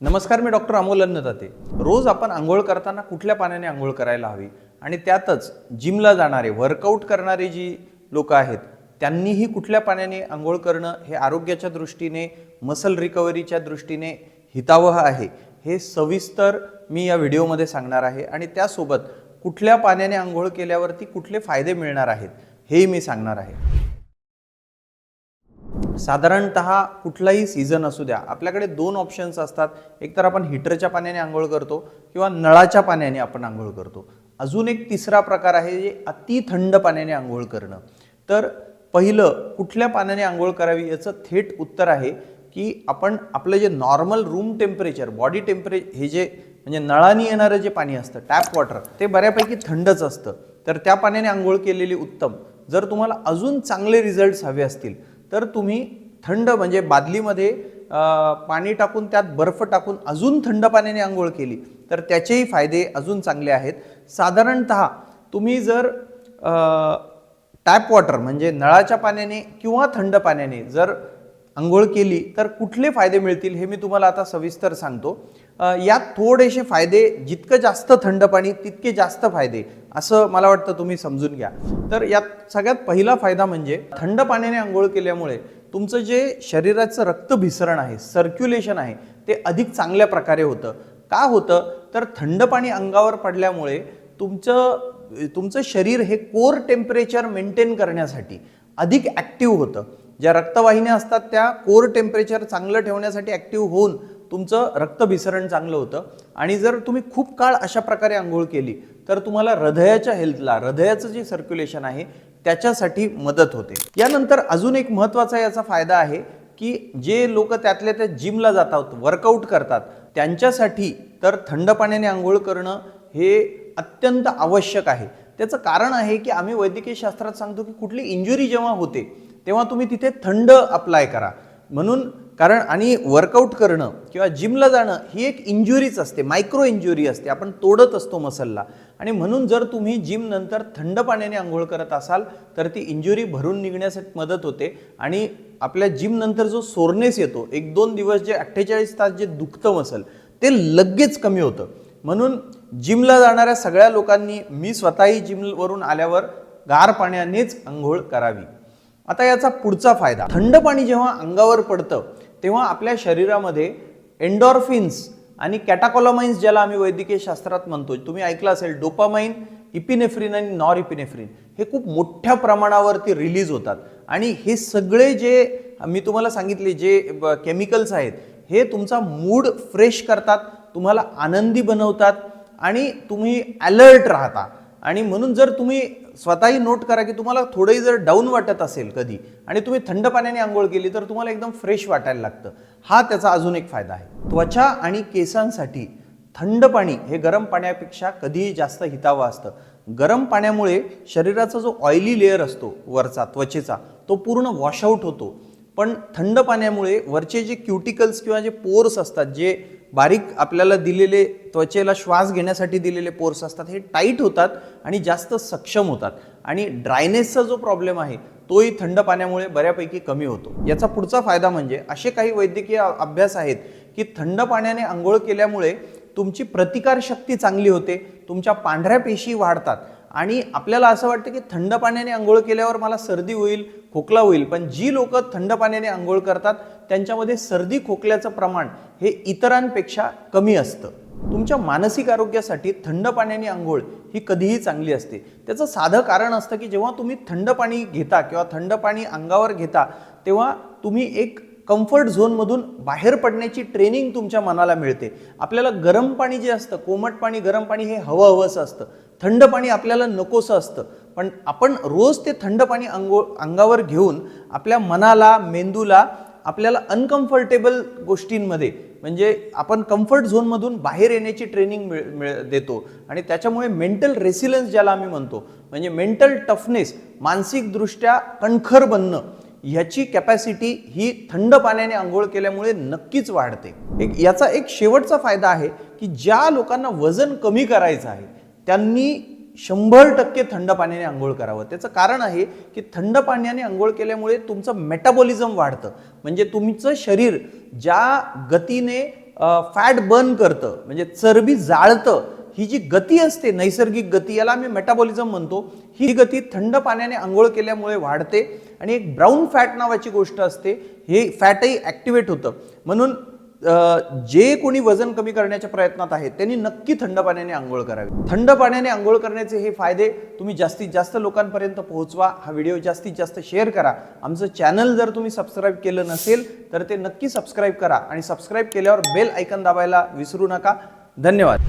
नमस्कार मी डॉक्टर अमोल अन्नदाते. रोज आपण आंघोळ करताना कुठल्या पाण्याने आंघोळ करायला हवी? आणि त्यातच जिमला जाणारे वर्कआउट करणारे जी लोक आहेत त्यांनीही कुठल्या पाण्याने आंघोळ करणं हे आरोग्याच्या दृष्टीने मसल रिकव्हरीच्या दृष्टीने हितावह आहे? हे सविस्तर मी या व्हिडिओमध्ये सांगणार आहे. आणि त्यासोबत कुठल्या पाण्याने आंघोळ केल्यावरती कुठले फायदे मिळणार आहेत हेही मी सांगणार आहे. साधारणत कुठलाही सीझन असू द्या आपल्याकडे दोन ऑप्शन्स असतात. एकतर आपण हिटरच्या पाण्याने आंघोळ करतो किंवा नळाच्या पाण्याने आपण आंघोळ करतो. अजून एक तिसरा प्रकार आहे जे अति थंड पाण्याने आंघोळ करणं. तर पहिलं कुठल्या पाण्याने आंघोळ करावी याचं थेट उत्तर आहे की आपण आपलं जे normal room temperature body temperature हे जे म्हणजे नळाने येणारं जे पाणी असतं टॅप वॉटर ते बऱ्यापैकी थंडच असतं. तर त्या पाण्याने आंघोळ केलेली उत्तम. जर तुम्हाला अजून चांगले रिझल्ट्स हवे असतील तर तुम्ही थंड म्हणजे बादलीमध्ये पाणी टाकून त्यात बर्फ टाकून अजून थंड पाण्याने आंघोळ केली तर त्याचेही फायदे अजून चांगले आहेत. साधारणत तुम्ही जर टॅप वॉटर म्हणजे नळाच्या पाण्याने किंवा थंड पाण्याने जर आंघोळ केली तर कुठले फायदे मिळतील हे मी तुम्हाला आता सविस्तर सांगतो. यात थोडेसे फायदे जितकं जास्त थंड पाणी तितके जास्त फायदे असं मला वाटतं तुम्ही समजून घ्या. तर यात सगळ्यात पहिला फायदा म्हणजे थंड पाण्याने आंघोळ केल्यामुळे तुमचं जे शरीराचं रक्तभिसरण आहे सर्क्युलेशन आहे ते अधिक चांगल्या प्रकारे होतं. का होतं? तर थंड पाणी अंगावर पडल्यामुळे तुमचं तुमचं शरीर हे कोर टेम्परेचर मेंटेन करण्यासाठी अधिक ॲक्टिव्ह होतं. ज्या रक्तवाहिन्या असतात त्या कोर टेम्परेचर चांगलं ठेवण्यासाठी ॲक्टिव्ह होऊन तुमचं रक्तभिसरण चांगलं होतं. आणि जर तुम्ही खूप काळ अशा प्रकारे आंघोळ केली तर तुम्हाला हृदयाच्या हेल्थला हृदयाचं जे सर्क्युलेशन आहे त्याच्यासाठी मदत होते. यानंतर अजून एक महत्त्वाचा याचा फायदा आहे की जे लोक त्यातल्या त्या जिमला जातात वर्कआउट करतात त्यांच्यासाठी तर थंड पाण्याने आंघोळ करणं हे अत्यंत आवश्यक आहे. त्याचं कारण आहे की आम्ही वैद्यकीय शास्त्रात सांगतो की कुठली इंजुरी जेव्हा होते तेव्हा तुम्ही तिथे थंड अप्लाय करा. म्हणून कारण आणि वर्कआउट करणं किंवा जिमला जाणं ही एक इंजुरीच असते मायक्रो इंजुरी असते. आपण तोडत असतो मसलला आणि म्हणून जर तुम्ही जिम नंतर थंड पाण्याने आंघोळ करत असाल तर ती इंजुरी भरून निघण्यासाठी मदत होते. आणि आपल्या जिम नंतर जो सोरनेस येतो एक दोन दिवस जे अठ्ठेचाळीस तास जे दुखतं मसल ते लगेच कमी होतं. म्हणून जिमला जाणाऱ्या सगळ्या लोकांनी मी स्वतःही जिमवरून आल्यावर गार पाण्यानेच आंघोळ करावी. आता याचा पुढचा फायदा. थंड पाणी जेव्हा अंगावर पडतं तेव्हा आपल्या शरीरामध्ये एन्डॉर्फिन्स आणि कॅटाकॉलमाइन्स ज्याला आम्ही वैद्यकीय शास्त्रात म्हणतो तुम्ही ऐकलं असेल डोपामाइन इपिनेफ्रिन आणि नॉर इपिनेफ्रिन हे खूप मोठ्या प्रमाणावरती रिलीज होतात. आणि हे सगळे जे मी तुम्हाला सांगितले जे केमिकल्स आहेत हे तुमचा मूड फ्रेश करतात तुम्हाला आनंदी बनवतात आणि तुम्ही अलर्ट राहता. आणि म्हणून जर तुम्ही स्वतःही नोट करा की तुम्हाला थोडंही जर डाऊन वाटत असेल कधी आणि तुम्ही थंड पाण्याने आंघोळ केली तर तुम्हाला एकदम फ्रेश वाटायला लागतं. हा त्याचा अजून एक फायदा आहे. त्वचा आणि केसांसाठी थंड पाणी हे गरम पाण्यापेक्षा कधीही जास्त हितावं असतं. गरम पाण्यामुळे शरीराचा जो ऑइली लेअर असतो वरचा त्वचेचा तो पूर्ण वॉशआउट होतो. पण थंड पाण्यामुळे वरचे जे क्युटिकल्स किंवा जे पोर्स असतात जे बारीक आपल्याला दिलेले त्वचेला श्वास घेण्यासाठी दिलेले पोर्स असतात हे टाईट होतात आणि जास्त सक्षम होतात. आणि ड्रायनेसचा जो प्रॉब्लेम आहे तोही थंड पाण्यामुळे बऱ्यापैकी कमी होतो. याचा पुढचा फायदा म्हणजे असे काही वैद्यकीय अभ्यास आहेत की थंड पाण्याने आंघोळ केल्यामुळे तुमची प्रतिकारशक्ती चांगली होते तुमच्या पांढऱ्या पेशी वाढतात. आणि आपल्याला असं वाटतं की थंड पाण्याने आंघोळ केल्यावर मला सर्दी होईल खोकला होईल पण जी लोक थंड पाण्याने आंघोळ करतात त्यांच्यामध्ये सर्दी खोकल्याचं प्रमाण हे इतरांपेक्षा कमी असतं. तुमच्या मानसिक आरोग्यासाठी थंड पाण्याने आंघोळ ही कधीही चांगली असते. त्याचं साधं कारण असतं की जेव्हा तुम्ही थंड पाणी घेता किंवा थंड पाणी अंगावर घेता तेव्हा तुम्ही एक कम्फर्ट झोनमधून बाहेर पडण्याची ट्रेनिंग तुमच्या मनाला मिळते. आपल्याला गरम पाणी जे असतं कोमट पाणी गरम पाणी हे हवं हवंसं असतं. थंड पाणी आपल्याला नकोसं असतं. पण आपण रोज ते थंड पाणी अंगो अंगावर घेऊन आपल्या मनाला मेंदूला आपल्याला अनकम्फर्टेबल गोष्टींमध्ये म्हणजे आपण कम्फर्ट झोनमधून बाहेर येण्याची ट्रेनिंग मिळ मिळ देतो. आणि त्याच्यामुळे मेंटल रेसिलन्स ज्याला आम्ही म्हणतो म्हणजे मेंटल टफनेस मानसिकदृष्ट्या कणखर बनणं ह्याची कॅपॅसिटी ही थंड पाण्याने आंघोळ केल्यामुळे नक्कीच वाढते. एक याचा एक शेवटचा फायदा आहे की ज्या लोकांना वजन कमी करायचं आहे त्यांनी शंभर टक्के थंड पाण्याने आंघोळ करावं. त्याचं कारण आहे की थंड पाण्याने आंघोळ केल्यामुळे तुमचं मेटाबॉलिझम वाढतं. म्हणजे तुमचं शरीर ज्या गतीने फॅट बर्न करतं म्हणजे चरबी जाळतं ही जी गती असते नैसर्गिक गती याला आम्ही मेटाबॉलिझम म्हणतो. ही गती थंड पाण्याने आंघोळ केल्यामुळे वाढते आणि एक ब्राऊन फॅट नावाची गोष्ट असते हे फॅटही ॲक्टिवेट होतं. म्हणून जे कोणी वजन कमी करण्याच्या प्रयत्नात आहेत त्यांनी नक्की थंड पाण्याने आंघोळ करावी. थंड पाण्याने आंघोळ करण्याचे हे फायदे तुम्ही जास्तीत जास्त लोकांपर्यंत पोहोचवा. हा व्हिडिओ जास्तीत जास्त शेअर करा. आमचं चॅनल जर तुम्ही सबस्क्राईब केलं नसेल तर ते नक्की सबस्क्राईब करा आणि सबस्क्राईब केल्यावर बेल ऐकन दाबायला विसरू नका. धन्यवाद.